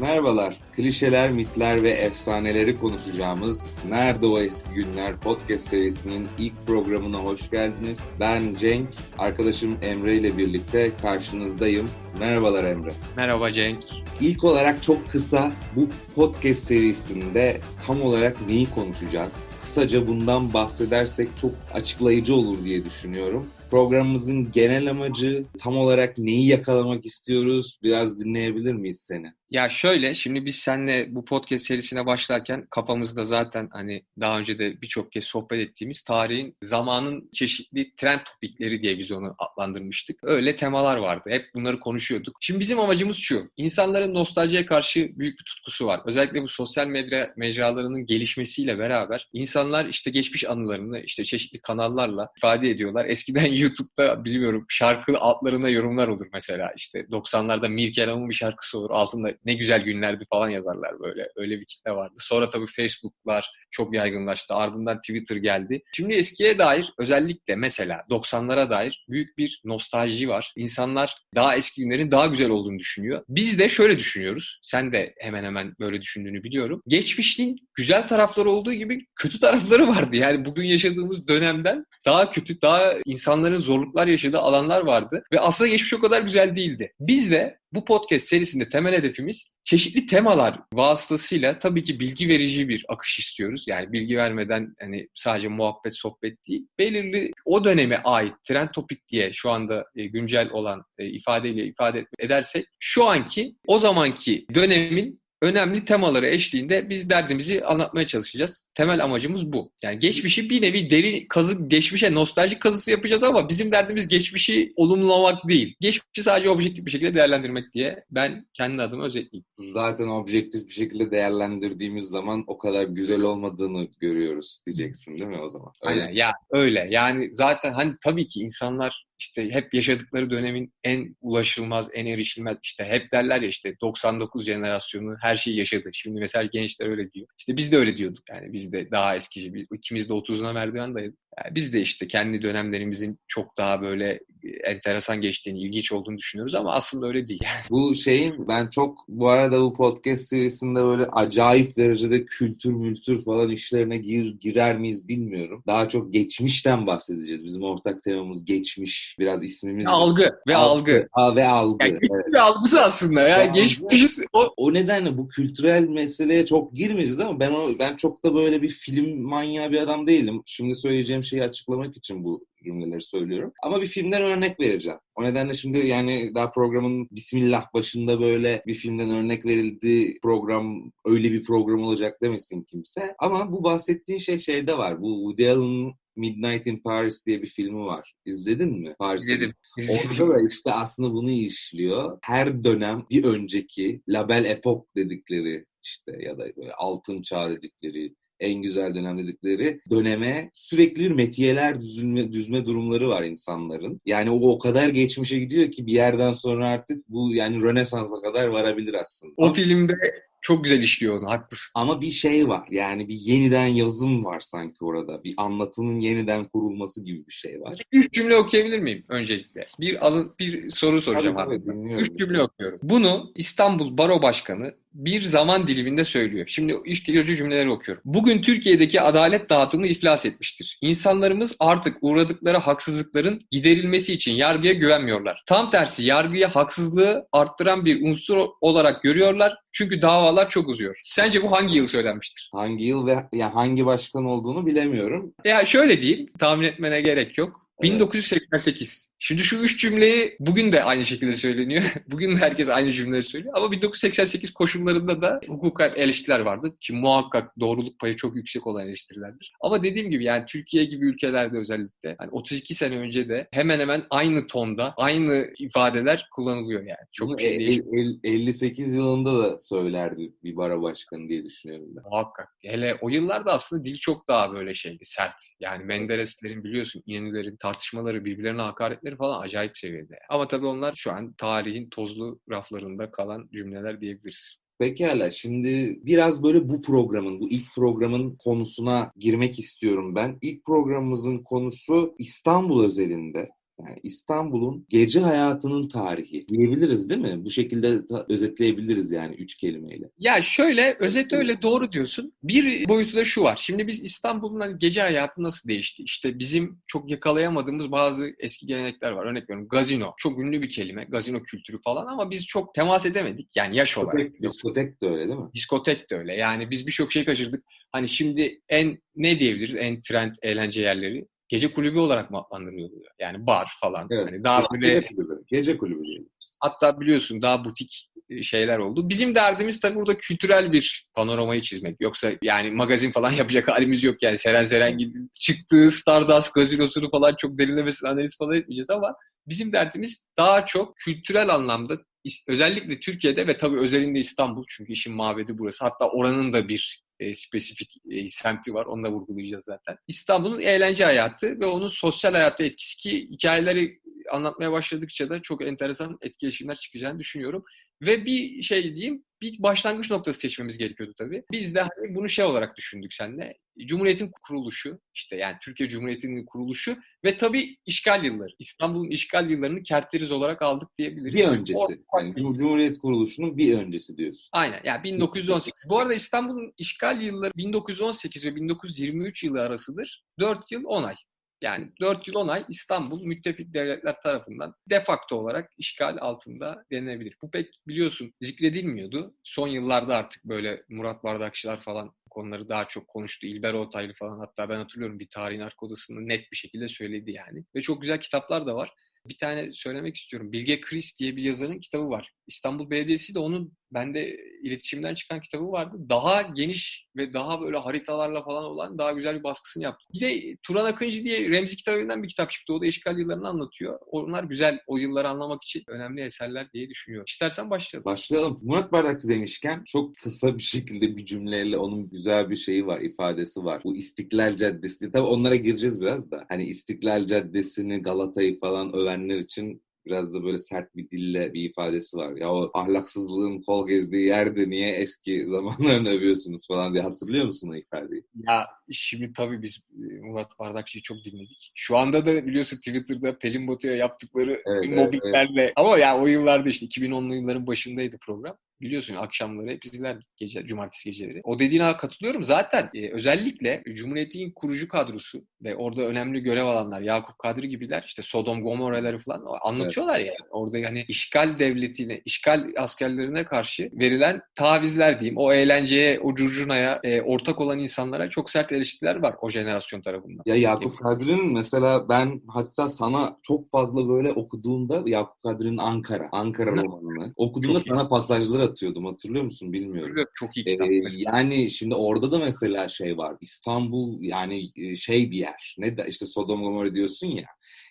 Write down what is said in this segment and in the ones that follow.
Merhabalar. Klişeler, mitler ve efsaneleri konuşacağımız Nerede O Eski Günler podcast serisinin ilk programına hoş geldiniz. Ben Cenk, arkadaşım Emre ile birlikte karşınızdayım. Merhabalar Emre. Merhaba Cenk. İlk olarak çok kısa bu podcast serisinde tam olarak neyi konuşacağız? Kısaca bundan bahsedersek çok açıklayıcı olur diye düşünüyorum. Programımızın genel amacı tam olarak neyi yakalamak istiyoruz? Biraz dinleyebilir miyiz seni? Ya şöyle, şimdi biz seninle bu podcast serisine başlarken kafamızda zaten hani daha önce de birçok kez sohbet ettiğimiz tarihin, zamanın çeşitli trend topikleri diye biz onu adlandırmıştık. Öyle temalar vardı. Hep bunları konuşuyorduk. Şimdi bizim amacımız şu. İnsanların nostaljiye karşı büyük bir tutkusu var. Özellikle bu sosyal medya mecralarının gelişmesiyle beraber insanlar işte geçmiş anılarını işte çeşitli kanallarla ifade ediyorlar. Eskiden YouTube'da bilmiyorum şarkı altlarına yorumlar olur mesela. İşte 90'larda Mirkelam'ın bir şarkısı olur. Altında ne güzel günlerdi falan yazarlar böyle. Öyle bir kitle vardı. Sonra tabii Facebook'lar çok yaygınlaştı. Ardından Twitter geldi. Şimdi eskiye dair özellikle mesela 90'lara dair büyük bir nostalji var. İnsanlar daha eski günlerin daha güzel olduğunu düşünüyor. Biz de şöyle düşünüyoruz. Sen de hemen hemen böyle düşündüğünü biliyorum. Geçmişin güzel tarafları olduğu gibi kötü tarafları vardı. Yani bugün yaşadığımız dönemden daha kötü, daha insanların zorluklar yaşadığı alanlar vardı. Ve aslında geçmiş o kadar güzel değildi. Biz de bu podcast serisinde temel hedefimiz çeşitli temalar vasıtasıyla tabii ki bilgi verici bir akış istiyoruz. Yani bilgi vermeden hani sadece muhabbet sohbet değil. Belirli o döneme ait trend topik diye şu anda e, güncel olan e, ifadeyle ifade edersek şu anki o zamanki dönemin önemli temaları eşliğinde biz derdimizi anlatmaya çalışacağız. Temel amacımız bu. Yani geçmişi bir nevi deri kazı, geçmişe nostaljik kazısı yapacağız ama bizim derdimiz geçmişi olumlamak değil. Geçmişi sadece objektif bir şekilde değerlendirmek diye ben kendi adıma özetleyeyim. Zaten objektif bir şekilde değerlendirdiğimiz zaman o kadar güzel olmadığını görüyoruz diyeceksin değil mi o zaman? Öyle. Aynen ya öyle. Yani zaten hani tabii ki insanlar işte hep yaşadıkları dönemin en ulaşılmaz, en erişilmez işte hep derler ya işte 99 jenerasyonu her şeyi yaşadı. Şimdi mesela gençler öyle diyor. İşte biz de öyle diyorduk yani biz de daha eskici. Biz, ikimiz de 30'una merdivendaydık. Yani biz de işte kendi dönemlerimizin çok daha böyle enteresan geçtiğini, ilginç olduğunu düşünüyoruz ama aslında öyle değil. bu şeyin ben çok bu arada bu podcast serisinde böyle acayip derecede kültür mültür falan işlerine gir girer miyiz bilmiyorum. Daha çok geçmişten bahsedeceğiz. Bizim ortak temamız geçmiş. Biraz ismimiz algı ve algı. algı. ve algı. Yani evet. algısı aslında. Yani geçmişiz o... o nedenle bu kültürel meseleye çok girmeyeceğiz ama ben o, ben çok da böyle bir film manyağı bir adam değilim. Şimdi söyleyeceğim şeyi açıklamak için bu cümleleri söylüyorum. Ama bir filmden örnek vereceğim. O nedenle şimdi yani daha programın Bismillah başında böyle bir filmden örnek verildi program öyle bir program olacak demesin kimse. Ama bu bahsettiğin şey şeyde var. Bu Woody Allen'ın Midnight in Paris diye bir filmi var. İzledin mi? Paris'te. İzledim. Orada da işte aslında bunu işliyor. Her dönem bir önceki La Belle Époque dedikleri işte ya da böyle altın çağ dedikleri en güzel dönem dedikleri döneme sürekli bir metiyeler düzülme, düzme durumları var insanların. Yani o o kadar geçmişe gidiyor ki bir yerden sonra artık bu yani Rönesans'a kadar varabilir aslında. O filmde çok güzel işliyor onu, haklısın. Ama bir şey var, yani bir yeniden yazım var sanki orada. Bir anlatının yeniden kurulması gibi bir şey var. Üç cümle okuyabilir miyim öncelikle? Bir alın bir soru soracağım tabii, abi. Tabii, Üç cümle okuyorum. Bunu İstanbul Baro Başkanı bir zaman diliminde söylüyor. Şimdi üç gelici cümleleri okuyorum. Bugün Türkiye'deki adalet dağıtımı iflas etmiştir. İnsanlarımız artık uğradıkları haksızlıkların giderilmesi için yargıya güvenmiyorlar. Tam tersi yargıya haksızlığı arttıran bir unsur olarak görüyorlar. Çünkü davalar çok uzuyor. Sence bu hangi yıl söylenmiştir? Hangi yıl ve ya hangi başkan olduğunu bilemiyorum. Ya şöyle diyeyim, tahmin etmene gerek yok. 1988. Şimdi şu üç cümleyi bugün de aynı şekilde söyleniyor. bugün de herkes aynı cümleleri söylüyor. Ama 1988 koşullarında da hukuka eleştiriler vardı. Ki muhakkak doğruluk payı çok yüksek olan eleştirilerdir. Ama dediğim gibi yani Türkiye gibi ülkelerde özellikle hani 32 sene önce de hemen hemen aynı tonda, aynı ifadeler kullanılıyor yani. Çok bir şey değil. 58 yılında da söylerdi bir bara başkanı diye düşünüyorum ben. Muhakkak. Hele o yıllarda aslında dil çok daha böyle şeydi, sert. Yani Mendereslerin biliyorsun İnönülerin tartışmaları, birbirlerine hakaretleri falan acayip seviyede. Ama tabii onlar şu an tarihin tozlu raflarında kalan cümleler diyebiliriz. Pekala şimdi biraz böyle bu programın, bu ilk programın konusuna girmek istiyorum ben. İlk programımızın konusu İstanbul özelinde. Yani İstanbul'un gece hayatının tarihi diyebiliriz değil mi? Bu şekilde özetleyebiliriz yani üç kelimeyle. Ya şöyle özet öyle doğru diyorsun. Bir boyutu da şu var. Şimdi biz İstanbul'un hani gece hayatı nasıl değişti? İşte bizim çok yakalayamadığımız bazı eski gelenekler var. Örnek veriyorum gazino. Çok ünlü bir kelime. Gazino kültürü falan ama biz çok temas edemedik. Yani yaş olarak. Diskotek, diskotek de öyle değil mi? Diskotek de öyle. Yani biz birçok şey kaçırdık. Hani şimdi en ne diyebiliriz? En trend eğlence yerleri gece kulübü olarak mı adlandırılıyor? Yani bar falan. Evet. Hani daha böyle Gece kulübü. Gece kulübü diyelim. Hatta biliyorsun daha butik e, şeyler oldu. Bizim derdimiz tabii burada kültürel bir panoramayı çizmek. Yoksa yani magazin falan yapacak halimiz yok yani. Seren Seren gibi çıktığı Stardust gazinosunu falan çok derinlemesine analiz falan etmeyeceğiz ama bizim derdimiz daha çok kültürel anlamda özellikle Türkiye'de ve tabii özelinde İstanbul çünkü işin mabedi burası. Hatta oranın da bir e, spesifik e, semti var. Onu da vurgulayacağız zaten. İstanbul'un eğlence hayatı ve onun sosyal hayatta etkisi ki hikayeleri anlatmaya başladıkça da çok enteresan etkileşimler çıkacağını düşünüyorum. Ve bir şey diyeyim, bir başlangıç noktası seçmemiz gerekiyordu tabii. Biz de hani bunu şey olarak düşündük seninle. Cumhuriyet'in kuruluşu, işte yani Türkiye Cumhuriyeti'nin kuruluşu ve tabii işgal yılları. İstanbul'un işgal yıllarını kerteriz olarak aldık diyebiliriz. Bir öncesi. Yani Cum- Cumhuriyet kuruluşunun bir öncesi diyorsun. Aynen. Yani 1918. Bu arada İstanbul'un işgal yılları 1918 ve 1923 yılı arasıdır. 4 yıl 10 ay. Yani 4 yıl 10 ay İstanbul müttefik devletler tarafından de facto olarak işgal altında denilebilir. Bu pek biliyorsun zikredilmiyordu. Son yıllarda artık böyle Murat Bardakçılar falan konuları daha çok konuştu. İlber Ortaylı falan hatta ben hatırlıyorum bir tarihin arka odasında net bir şekilde söyledi yani. Ve çok güzel kitaplar da var. Bir tane söylemek istiyorum. Bilge Kris diye bir yazarın kitabı var. İstanbul Belediyesi de onun bende iletişimden çıkan kitabı vardı. Daha geniş ve daha böyle haritalarla falan olan daha güzel bir baskısını yaptı. Bir de Turan Akıncı diye Remzi Kitabevi'nden bir kitap çıktı. O da işgal yıllarını anlatıyor. Onlar güzel o yılları anlamak için önemli eserler diye düşünüyorum. İstersen başlayalım. Başlayalım. Murat Bardakçı demişken çok kısa bir şekilde bir cümleyle onun güzel bir şeyi var, ifadesi var. Bu İstiklal Caddesi. Tabii onlara gireceğiz biraz da. Hani İstiklal Caddesi'ni, Galata'yı falan övenler için biraz da böyle sert bir dille bir ifadesi var. Ya o ahlaksızlığın kol gezdiği yerde niye eski zamanlarını övüyorsunuz falan diye hatırlıyor musun o ifadeyi? Ya şimdi tabii biz e, Murat Bardakçı'yı çok dinledik. Şu anda da biliyorsun Twitter'da Pelin Batu'ya yaptıkları Evet, evet, mobbinglerle ama ya o yıllarda işte 2010'lu yılların başındaydı program. Biliyorsun akşamları hep izlerdik gece, cumartesi geceleri. O dediğine katılıyorum. Zaten e, özellikle Cumhuriyet'in kurucu kadrosu ve orada önemli görev alanlar Yakup Kadri gibiler işte Sodom Gomorra'ları falan anlatıyorlar ya. Orada yani işgal devletine, işgal askerlerine karşı verilen tavizler diyeyim. O eğlenceye, o curcunaya e, ortak olan insanlara çok sert eleştiriler var o jenerasyon tarafından. Ya Yakup Kadri'nin mesela ben hatta sana çok fazla böyle okuduğumda Yakup Kadri'nin Ankara, Ankara romanını okuduğumda Çok iyi. sana pasajlar atıyordum hatırlıyor musun bilmiyorum. Çok iyi kitap. Ee, yani şimdi orada da mesela şey var. İstanbul yani e, şey bir yer. Ne de işte Sodom Gomorra diyorsun ya.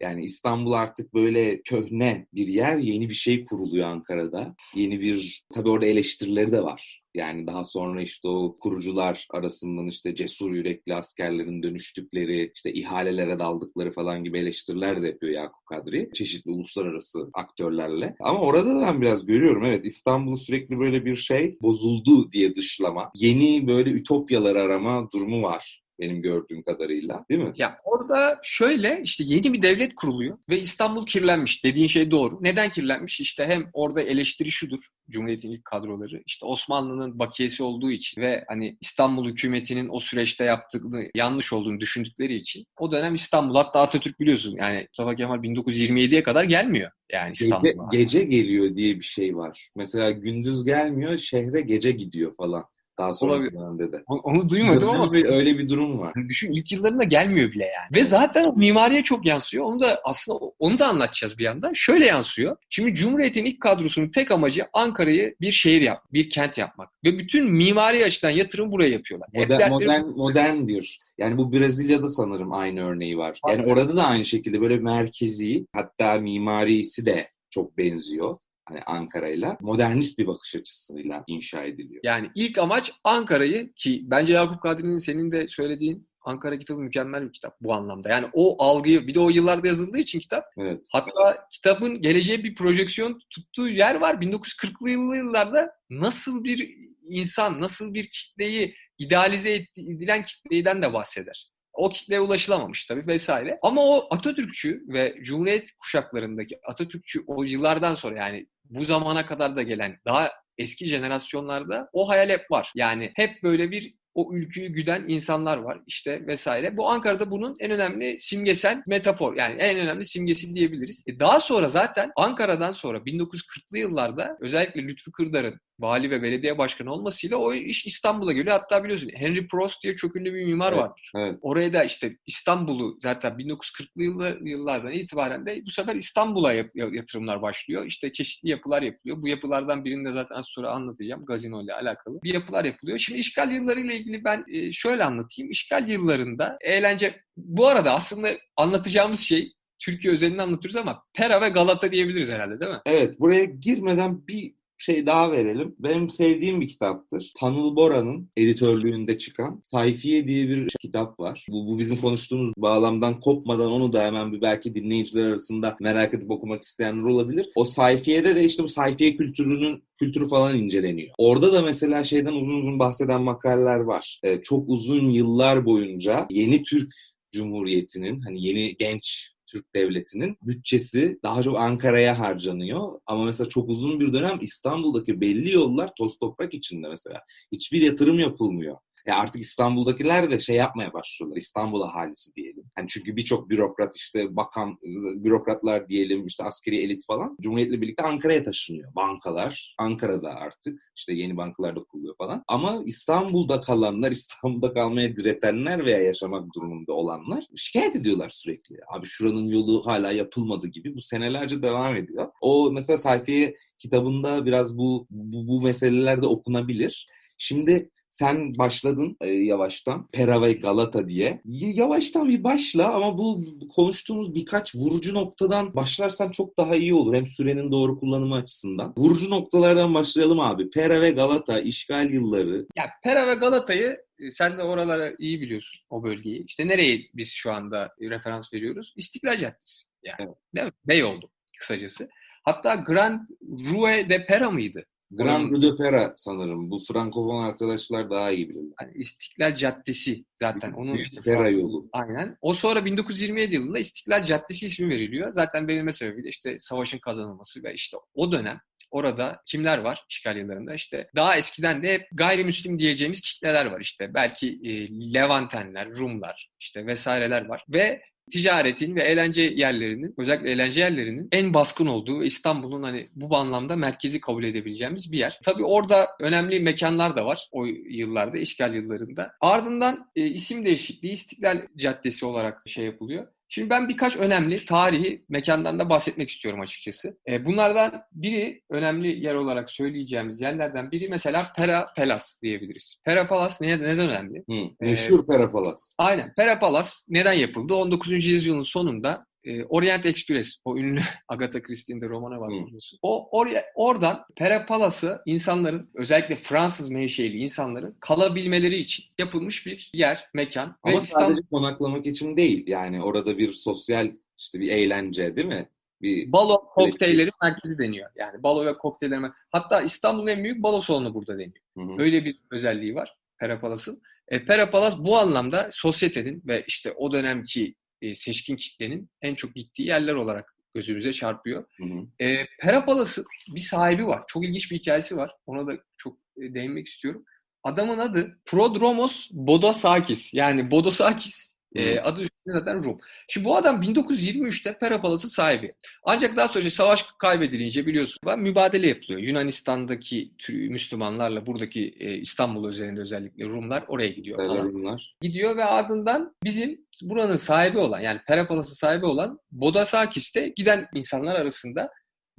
Yani İstanbul artık böyle köhne bir yer. Yeni bir şey kuruluyor Ankara'da. Yeni bir tabii orada eleştirileri de var. Yani daha sonra işte o kurucular arasından işte cesur yürekli askerlerin dönüştükleri, işte ihalelere daldıkları falan gibi eleştiriler de yapıyor Yakup Kadri. Çeşitli uluslararası aktörlerle. Ama orada da ben biraz görüyorum. Evet İstanbul sürekli böyle bir şey bozuldu diye dışlama. Yeni böyle ütopyalar arama durumu var benim gördüğüm kadarıyla. Değil mi? Ya orada şöyle işte yeni bir devlet kuruluyor ve İstanbul kirlenmiş. Dediğin şey doğru. Neden kirlenmiş? İşte hem orada eleştiri şudur. Cumhuriyet'in ilk kadroları. işte Osmanlı'nın bakiyesi olduğu için ve hani İstanbul hükümetinin o süreçte yaptığını yanlış olduğunu düşündükleri için o dönem İstanbul hatta Atatürk biliyorsun yani Mustafa Kemal 1927'ye kadar gelmiyor yani Gece, İstanbul'a. gece geliyor diye bir şey var. Mesela gündüz gelmiyor, şehre gece gidiyor falan. Daha sonra Olabilir. dönemde de. Onu- Onu duymadım ama Öyle bir- öyle bir durum var. Yani Düşün ilk yıllarında gelmiyor bile yani. Ve zaten mimariye çok yansıyor. Onu da aslında onu da anlatacağız bir yandan. Şöyle yansıyor. Şimdi Cumhuriyet'in ilk kadrosunun tek amacı Ankara'yı bir şehir yap, bir kent yapmak. Ve bütün mimari açıdan yatırım buraya yapıyorlar. Hep Modern, modern, moderndir. Yani bu Brezilya'da sanırım aynı örneği var. Yani Aynen. orada da aynı şekilde böyle merkezi hatta mimarisi de çok benziyor. Hani Ankara'yla modernist bir bakış açısıyla inşa ediliyor. Yani ilk amaç Ankara'yı ki bence Yakup Kadri'nin senin de söylediğin Ankara kitabı mükemmel bir kitap bu anlamda. Yani o algıyı bir de o yıllarda yazıldığı için kitap. Evet. Hatta kitabın geleceğe bir projeksiyon tuttuğu yer var. 1940'lı yıllarda nasıl bir insan, nasıl bir kitleyi idealize edilen kitleden de bahseder. O kitleye ulaşılamamış tabii vesaire. Ama o Atatürkçü ve Cumhuriyet kuşaklarındaki Atatürkçü o yıllardan sonra yani bu zamana kadar da gelen daha eski jenerasyonlarda o hayal hep var. Yani hep böyle bir o ülküyü güden insanlar var işte vesaire. Bu Ankara'da bunun en önemli simgesel metafor yani en önemli simgesi diyebiliriz. E daha sonra zaten Ankara'dan sonra 1940'lı yıllarda özellikle Lütfü Kırdar'ın vali ve belediye başkanı olmasıyla o iş İstanbul'a geliyor. Hatta biliyorsun Henry Prost diye çok ünlü bir mimar evet, vardır. Evet. Oraya da işte İstanbul'u zaten 1940'lı yıllardan itibaren de bu sefer İstanbul'a yatırımlar başlıyor. İşte çeşitli yapılar yapılıyor. Bu yapılardan birini de zaten az sonra anlatacağım. Gazino ile alakalı. Bir yapılar yapılıyor. Şimdi işgal yıllarıyla ilgili ben e, şöyle anlatayım. İşgal yıllarında eğlence bu arada aslında anlatacağımız şey Türkiye özelini anlatıyoruz ama Pera ve Galata diyebiliriz herhalde değil mi? Evet. Buraya girmeden bir şey daha verelim. Benim sevdiğim bir kitaptır. Tanıl Bora'nın editörlüğünde çıkan Sayfiye diye bir kitap var. Bu, bu bizim konuştuğumuz bağlamdan kopmadan onu da hemen bir belki dinleyiciler arasında merak edip okumak isteyenler olabilir. O sayfiyede de işte bu sayfiye kültürünün kültürü falan inceleniyor. Orada da mesela şeyden uzun uzun bahseden makaleler var. Ee, çok uzun yıllar boyunca yeni Türk Cumhuriyeti'nin hani yeni genç Türk Devleti'nin bütçesi daha çok Ankara'ya harcanıyor. Ama mesela çok uzun bir dönem İstanbul'daki belli yollar toz toprak içinde mesela. Hiçbir yatırım yapılmıyor. Ya artık İstanbul'dakiler de şey yapmaya başlıyorlar. İstanbul ahalisi diyelim. Yani çünkü birçok bürokrat işte bakan bürokratlar diyelim işte askeri elit falan Cumhuriyet'le birlikte Ankara'ya taşınıyor. Bankalar Ankara'da artık işte yeni bankalar da kuruluyor falan. Ama İstanbul'da kalanlar, İstanbul'da kalmaya diretenler veya yaşamak durumunda olanlar şikayet ediyorlar sürekli. Abi şuranın yolu hala yapılmadı gibi. Bu senelerce devam ediyor. O mesela sayfayı kitabında biraz bu, bu, bu meseleler de okunabilir. Şimdi sen başladın e, yavaştan Pera ve Galata diye. Yavaştan bir başla ama bu konuştuğumuz birkaç vurucu noktadan başlarsan çok daha iyi olur. Hem sürenin doğru kullanımı açısından. Vurucu noktalardan başlayalım abi. Pera ve Galata, işgal yılları. Ya Pera ve Galata'yı e, sen de oralara iyi biliyorsun o bölgeyi. İşte nereye biz şu anda referans veriyoruz? İstiklal Caddesi. Yani, evet. değil mi? Beyoğlu kısacası. Hatta Grand Rue de Pera mıydı? Grand Rue de Pera sanırım. Bu Frankofon arkadaşlar daha iyi bilirler. Yani İstiklal Caddesi zaten. Onun işte Pera yolu. Aynen. O sonra 1927 yılında İstiklal Caddesi ismi veriliyor. Zaten verilme sebebi de işte savaşın kazanılması ve işte o dönem orada kimler var işgal yıllarında? İşte daha eskiden de hep gayrimüslim diyeceğimiz kitleler var işte. Belki e, Levantenler, Rumlar işte vesaireler var. Ve ticaretin ve eğlence yerlerinin, özellikle eğlence yerlerinin en baskın olduğu İstanbul'un hani bu anlamda merkezi kabul edebileceğimiz bir yer. Tabii orada önemli mekanlar da var o yıllarda, işgal yıllarında. Ardından e, isim değişikliği İstiklal Caddesi olarak şey yapılıyor. Şimdi ben birkaç önemli tarihi mekandan da bahsetmek istiyorum açıkçası. E, bunlardan biri önemli yer olarak söyleyeceğimiz yerlerden biri mesela Pera Palas diyebiliriz. Pera Palas neden, neden önemli? Hı, meşhur ee, Pera Palas. Aynen. Pera Palas neden yapıldı? 19. yüzyılın sonunda e, Orient Express, o ünlü Agatha Christie'nin de romanı var biliyorsun. O or, oradan Pera Palas'ı insanların özellikle Fransız menşeli insanların kalabilmeleri için yapılmış bir yer, mekan. Ama Ve sadece İstanbul... konaklamak için değil. Yani orada bir sosyal işte bir eğlence değil mi? Bir balo kokteylleri merkezi deniyor. Yani balo ve kokteylleri Hatta İstanbul'un en büyük balo salonu burada deniyor. Hı hı. Öyle bir özelliği var Pera Palas'ın. E, Pera Palas bu anlamda sosyetenin ve işte o dönemki e, seçkin kitlenin en çok gittiği yerler olarak gözümüze çarpıyor. Hı hı. E, Perapalas'ın bir sahibi var. Çok ilginç bir hikayesi var. Ona da çok e, değinmek istiyorum. Adamın adı Prodromos Bodosakis. Yani Bodosakis e, adı üstünde zaten Rum. Şimdi bu adam 1923'te Perapalası sahibi. Ancak daha sonra savaş kaybedilince biliyorsun mübadele yapılıyor. Yunanistan'daki Müslümanlarla buradaki e, İstanbul üzerinde özellikle Rumlar oraya gidiyor falan. Rumlar. Gidiyor ve ardından bizim buranın sahibi olan yani Perapalası sahibi olan Bodasakis'te giden insanlar arasında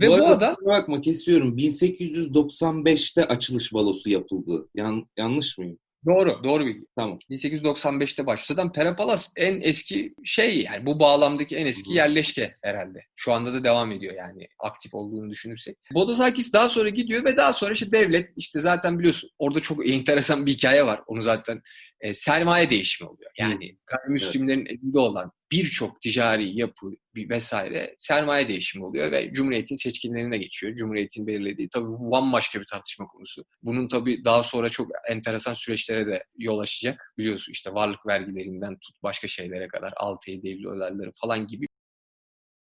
ve bu, bu adam bakma kesiyorum. 1895'te açılış balosu yapıldı. Yan, yanlış mıyım? Doğru, doğru bilgi. Tamam. 1895'te başlıyor. Zaten Perapalas en eski şey yani bu bağlamdaki en eski yerleşke herhalde. Şu anda da devam ediyor yani aktif olduğunu düşünürsek. Bodosakis daha sonra gidiyor ve daha sonra işte devlet işte zaten biliyorsun orada çok enteresan bir hikaye var. Onu zaten e, sermaye değişimi oluyor. Yani gayrimüslimlerin elinde olan birçok ticari yapı bir vesaire sermaye değişimi oluyor ve Cumhuriyet'in seçkinlerine geçiyor. Cumhuriyet'in belirlediği tabii bu bambaşka bir tartışma konusu. Bunun tabii daha sonra çok enteresan süreçlere de yol açacak. Biliyorsun işte varlık vergilerinden tut başka şeylere kadar 6-7 Eylül olayları falan gibi